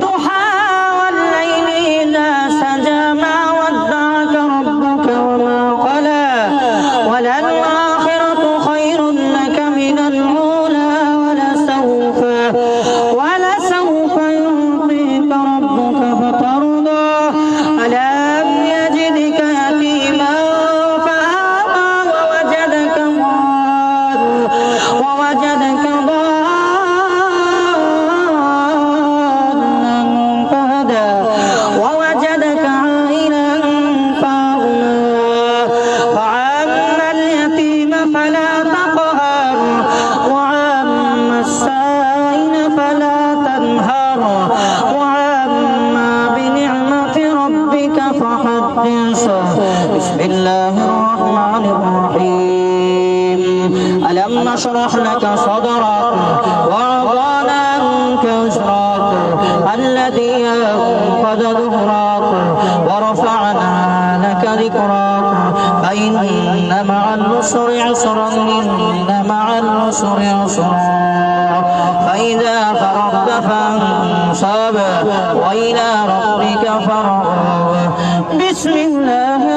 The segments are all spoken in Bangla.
দোহা بسم الله الرحمن الرحيم. ألم نشرح لك صدرك ووضعنا عنك وزرك الذي أنقذ ظهرك ورفعنا لك ذكرك فإن مع العسر عسرا إن مع العسر عسرا. فإذا فرغت فانصب وإلى ربك فارغب. Bismillah.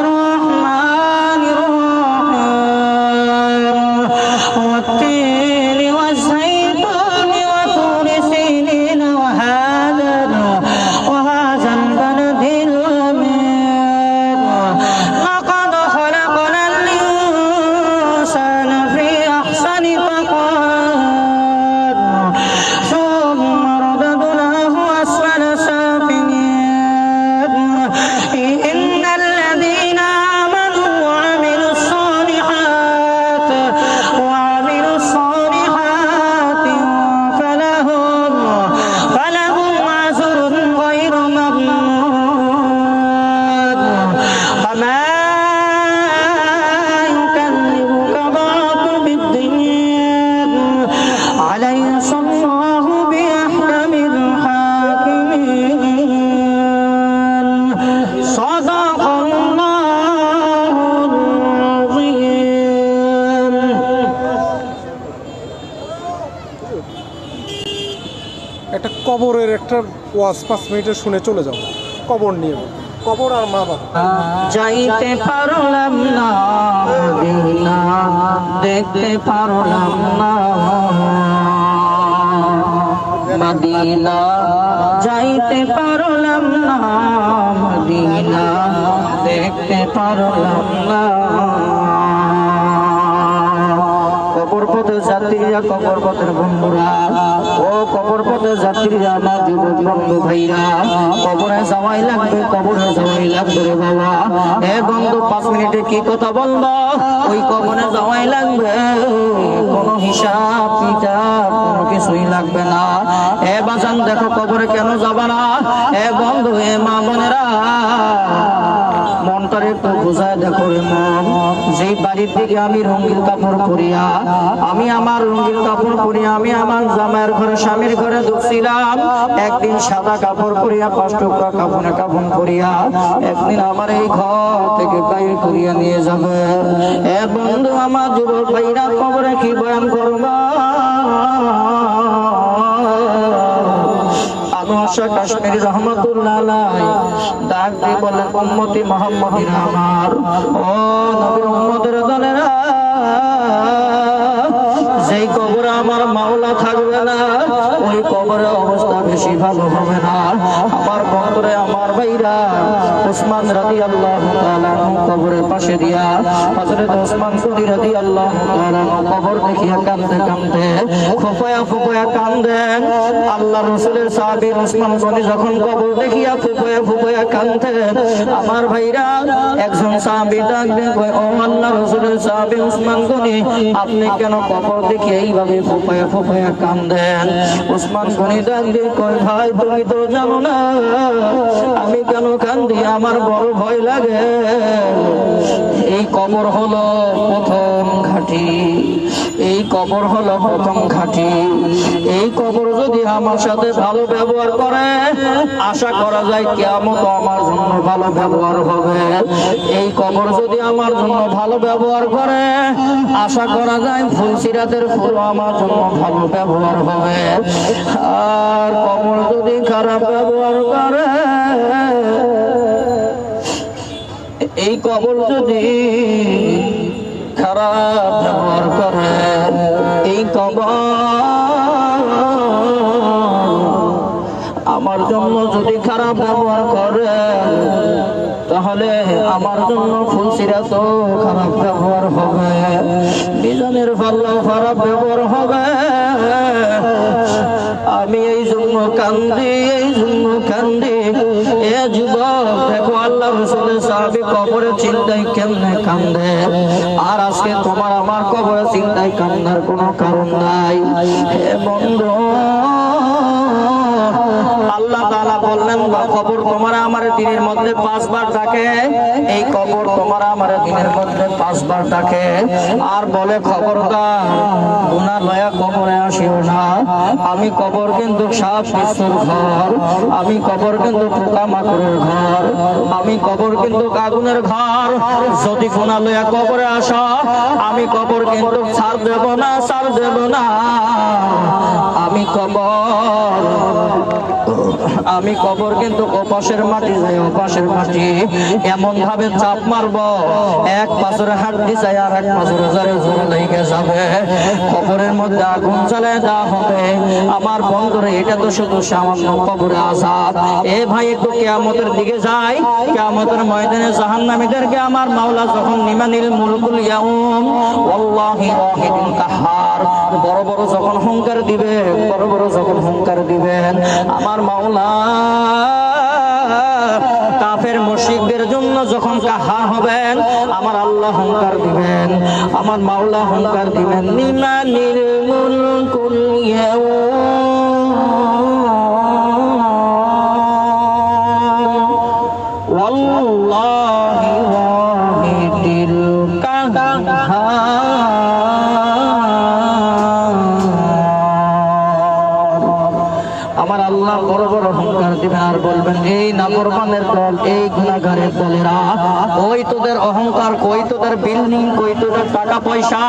একটা কবরের একটা ওয়াজ পাঁচ মিনিটে শুনে চলে যাও কবর নিয়ে। কবর আর মা বাবা। যাইতে পারলাম না, মদিনা, দেখতে পারলাম না। মদিনা, যাইতে পারলাম না, মদিনা, দেখতে পারলাম না। কবর পথে যাত্রীরা, কবর পথের বন্ধুরা ও কবর পথে যাত্রীরা ভাইরা, কবরে যাওয়াই লাগবে, কবরে যাওয়াই লাগবে রে বাবা। এ বন্ধু, পাঁচ মিনিটে কি কথা বলব? ওই কবরে যাওয়াই লাগবে। কোনো হিসাব কিতাব, কোনো কিছুই লাগবে না। এ বাজান, দেখো কবরে কেন যাবা না? এ বন্ধু, এ মা বোনেরা, মনটারে একটু বোঝায় দেখো রে যেই বাড়ির দিকে আমি রঙিন কাপড় পরিয়া, আমি আমার রঙিন কাপড় পরিয়া, আমি আমার জামাইয়ের ঘরে, স্বামীর ঘরে ঢুকছিলাম। একদিন সাদা কাপড় পরিয়া, পাঁচ টুকরা কাপড় পরিয়া একদিন আমার এই ঘর থেকে বাইরে করিয়া নিয়ে যাবে। এ বন্ধু আমার যুবক ভাইরা কবরে কি বয়ান করবা? আনোয়ার কাশ্মীর আমার। ও নবীর যেই কবরে আমার মাওলা থাকবে না, ওই কবরে অবস্থা বেশি ভালো হবে না। আমার বন্ধুরে, আমার ভাইরা ওসমান রাদি আল্লাহ কবরের পাশে দিয়া হজরত ওসমান গনি রাদি আল্লাহ কবর দেখিয়া কান্দে কান্দে ফুফায়া ফুফায়া কান্দেন আল্লাহ রসুলের সাহাবী ওসমান গনি যখন কবর দেখিয়া ফুফায়া ফুফায়া কান্দেন আমার ভাইরা, একজন সাহাবী ডাক দিয়ে কয়, ও আল্লাহ রসুলের সাহাবী ওসমান গনি, আপনি কেন কবর দেখে এইভাবে ফুফায়া ফুফায়া কান্দেন ওসমান গনি ডাক দিয়ে কয়, ভাই, তুমি তো জানো না, আমি কেন কান্দি আমার বড় ভয় লাগে। এই কবর হলো প্রথম ঘাটি। এই কবর হলো প্রথম ঘাটি। এই কবর যদি আমার সাথে ভালো ব্যবহার করে, আশা করা যায় কেমন আমার জন্য ভালো ব্যবহার হবে। এই কবর যদি আমার জন্য ভালো ব্যবহার করে, আশা করা যায় ফুল সিরাতের ফুল আমার জন্য ভালো ব্যবহার হবে। আর কবর যদি খারাপ ব্যবহার করে এই কবর যদি খারাপ ব্যবহার করে, এই কবর আমার জন্য যদি খারাপ ব্যবহার করে, তাহলে আমার জন্য ফুলসিরা তো খারাপ ব্যবহার হবে বিজনের পাল্লাও খারাপ ব্যবহার হবে। আমি এই জন্য কান্দি এ যুবক, দেখো আল্লাহ রসুলের চিন্তায় কেমনে কান্দে? আর আজকে তোমার আমার কবরে চিন্তায় কান্দার কোনো কারণ নাই। হে বন্ধু বললেন কবর তোমার আমার দিনের মধ্যে পাঁচবার থাকে এই কবর তোমার আমার দিনের মধ্যে পাঁচবার থাকে আর বলে, খবরদার, গুনাহ লয়া কবরে আসিও না। আমি কবর কিন্তু সাপ বিশ্বর ঘর। আমি কবর কিন্তু পোকা মাকড়ের ঘর। আমি কবর কিন্তু আগুনের ঘর। যদি গুনাহ লয়া কবরে আসো, আমি কবর কিন্তু ছাড় দেব না, ছাড় দেব না। আমি কবর আমি কবর কিন্তু ওপাশের মাটি যাই ওপাশের মাটি। এমন ভাবে চাপ মারব, এক পাথরে হাড্ডি চাই আর এক পাথরে জোরে জোরে লেগে যাবে। কবরের মধ্যে আগুন জ্বালায় দেওয়া হবে। আমার বন্ধুরে, এটা তো শুধু সামান্য কবরে আসাদ এ ভাই, একটু কেয়ামতের দিকে যাই। কেয়ামতের ময়দানে জাহান্নামীদেরকে আমার মাওলা যখন নিমানিল মুলকুল ইয়াউম, ওয়াল্লাহি ওয়াহিদুল কাহার, বড় বড় যখন হুঙ্কার দিবে বড় বড় যখন হুঙ্কার দিবেন, আমার মাওলা। কাফের মুশরিকদের জন্য যখন কাহা হবেন, আমার আল্লাহ হংকার দিবেন, আমার মাওলা হংকার দিবেন। নিমা মুলকুল আমার আল্লাহ বড় বড় অহংকার দিবেন আর বলবেন, এই নাগরমানের দল, এই গুণাগারের দলেরা, ওই তোদের অহংকার কই তোদের বিল্ডিং কই তোদের টাকা পয়সা